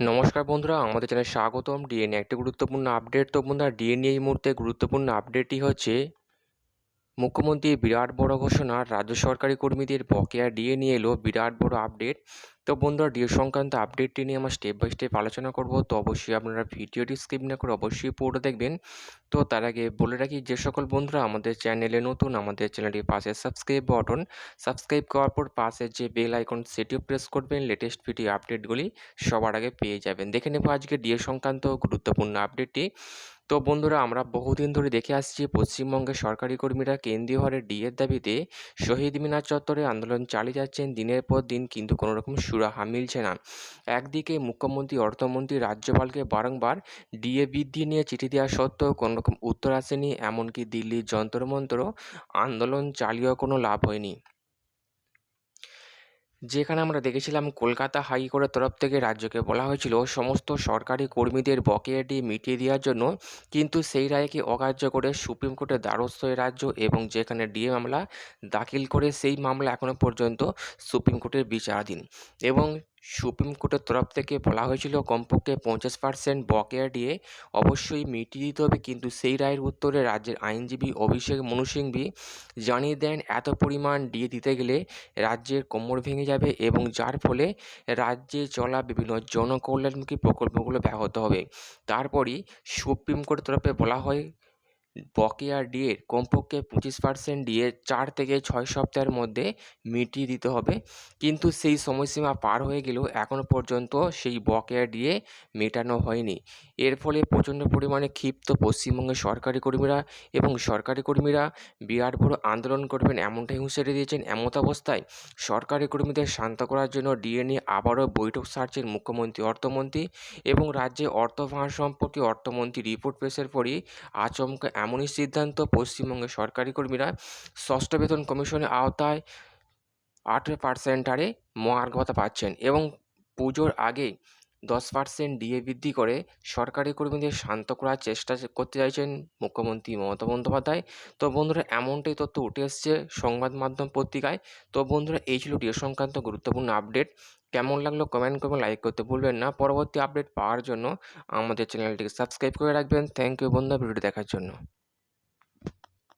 নমস্কার বন্ধুরা, আমাদের চ্যানেলে স্বাগতম। ডিএনএ একটি গুরুত্বপূর্ণ আপডেট তো বন্ধুরা ডিএনএ এই মুহূর্তে গুরুত্বপূর্ণ আপডেটটি হচ্ছে মুখ্যমন্ত্রী বিরাট বড় ঘোষণা, রাজ্য সরকারি কর্মীদের বকেয়া ডিএ নিয়ে এলো বিরাট বড় আপডেট। তো বন্ধুরা ডিএ সংক্রান্ত আপডেটটি নিয়ে আমরা স্টেপ বাই স্টেপ আলোচনা করব। তো অবশ্যই আপনারা ভিডিওটি স্কিপ না করে অবশ্যই পুরোটা দেখবেন। তো তার আগে বলে রাখি, যে সকল বন্ধুরা আমাদের চ্যানেলে নতুন, আমাদের চ্যানেলটির পাশে সাবস্ক্রাইব বাটন সাবস্ক্রাইব করার পর পাশে যে বেল আইকন সেটিও প্রেস করবেন। লেটেস্ট ভিডিও আপডেটগুলি সবার আগে পেয়ে যাবেন। দেখে নেব আজকে ডিএ সংক্রান্ত গুরুত্বপূর্ণ আপডেটটি তো বন্ধুরা, আমরা বহুদিন ধরে দেখে আসছি পশ্চিমবঙ্গের সরকারি কর্মীরা কেন্দ্রীয় হারে ডিএর দাবিতে শহীদ মিনার চত্বরে আন্দোলন চালিয়ে যাচ্ছেন। দিনের পর দিন কিন্তু কোনো রকম সুরাহা মিলছে না। একদিকে মুখ্যমন্ত্রী, অর্থমন্ত্রী রাজ্যপালকে বারংবার ডিএ বৃদ্ধি নিয়ে চিঠি দেওয়া সত্ত্বেও কোনো রকম উত্তর আসেনি। এমনকি দিল্লির যন্ত্রমন্ত্র আন্দোলন চালিয়েও কোনো লাভ হয়নি। যেখানে আমরা দেখেছিলাম কলকাতা হাইকোর্টের তরফ থেকে রাজ্যকে বলা হয়েছিল সমস্ত সরকারি কর্মীদের বকেয়াটি মিটিয়ে দেওয়ার জন্য, কিন্তু সেই রায়কে অকার্য করে সুপ্রিম কোর্টের দ্বারস্থ রাজ্য এবং যেখানে ডিএ মামলা দাখিল করে সেই মামলা এখনও পর্যন্ত সুপ্রিম কোর্টের বিচারাধীন। এবং সুপ্রিম কোর্টের তরফ থেকে বলা হয়েছিল, কমপক্ষে পঞ্চাশ পার্সেন্ট বকেয়া দিয়ে অবশ্যই মিটিয়ে দিতে হবে। কিন্তু সেই রায়ের উত্তরে রাজ্যের আইনজীবী অভিষেক মনু সিংভি জানিয়ে দেন, এত পরিমাণ দিয়ে দিতে গেলে রাজ্যের কোমর ভেঙে যাবে এবং যার ফলে রাজ্যে চলা বিভিন্ন জনকল্যাণমুখী প্রকল্পগুলো ব্যাহত হবে। তারপরই সুপ্রিম কোর্টের তরফে বলা হয় বকেয়া ডিএর কমপক্ষে পঁচিশ পার্সেন্ট ডিএ চার থেকে ছয় সপ্তাহের মধ্যে মিটিয়ে দিতে হবে। কিন্তু সেই সময়সীমা পার হয়ে গেলেও এখনও পর্যন্ত সেই বকেয়া ডিএ মেটানো হয়নি। এর ফলে প্রচণ্ড পরিমাণে ক্ষিপ্ত পশ্চিমবঙ্গের সরকারি কর্মীরা এবং সরকারি কর্মীরা বিরাট বড় আন্দোলন করবেন এমনটাই হুঁশিয়ারি দিয়েছেন এমত অবস্থায় সরকারি কর্মীদের শান্ত করার জন্য ডিএ নিয়ে আবারও বৈঠক সারছেন মুখ্যমন্ত্রী, অর্থমন্ত্রী এবং রাজ্যে অর্থ ভাঙা সম্পর্কে অর্থমন্ত্রী রিপোর্ট পেশের পরই আচমকা এমনই সিদ্ধান্ত পশ্চিমবঙ্গের সরকারি কর্মীরা। ষষ্ঠ বেতন কমিশনের আওতায় আঠেরো পার্সেন্ট হারে মহার্ঘ ভাতা পাচ্ছেন এবং পুজোর আগে দশ পার্সেন্ট ডিএ বৃদ্ধি করে সরকারি কর্মীদের শান্ত করার চেষ্টা করতে চাইছেন মুখ্যমন্ত্রী মমতা বন্দ্যোপাধ্যায়। তো বন্ধুরা, এমনটাই তথ্য উঠে এসছে সংবাদ মাধ্যম পত্রিকায়। তো বন্ধুরা, এই ছিল ডিএ সংক্রান্ত গুরুত্বপূর্ণ আপডেট। কেমন লাগল কমেন্ট করবেন, লাইক করতে ভুলবেন না। পরবর্তী আপডেট পাওয়ার জন্য আমাদের চ্যানেলটিকে সাবস্ক্রাইব করে রাখবেন। থ্যাংক ইউ বন্ধুরা, ভিডিওটি দেখার জন্য।